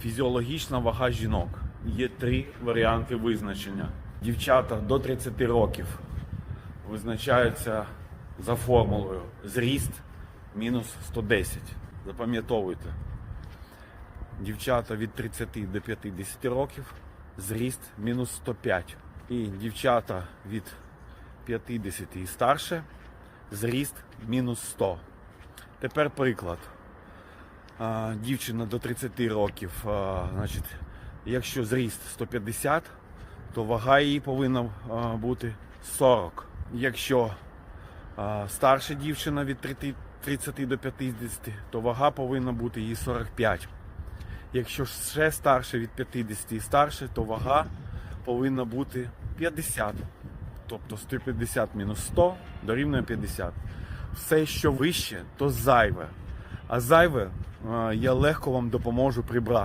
Фізіологічна вага жінок. Є три варіанти визначення. Дівчата до 30 років визначаються за формулою зріст мінус 110. Запам'ятовуйте. Дівчата від 30 до 50 років зріст мінус 105. І дівчата від 50 і старше зріст мінус 100. Тепер приклад. Дівчина до 30 років, значить, якщо зріст 150, то вага її повинна бути 40. Якщо старша дівчина від 30 30 до 50, то вага повинна бути її 45. Якщо ще старше від 50 і старше, то вага повинна бути 50. Тобто 150 мінус 100 дорівнює 50. Все, що вище, то зайве. А зайве я легко вам допоможу прибрати.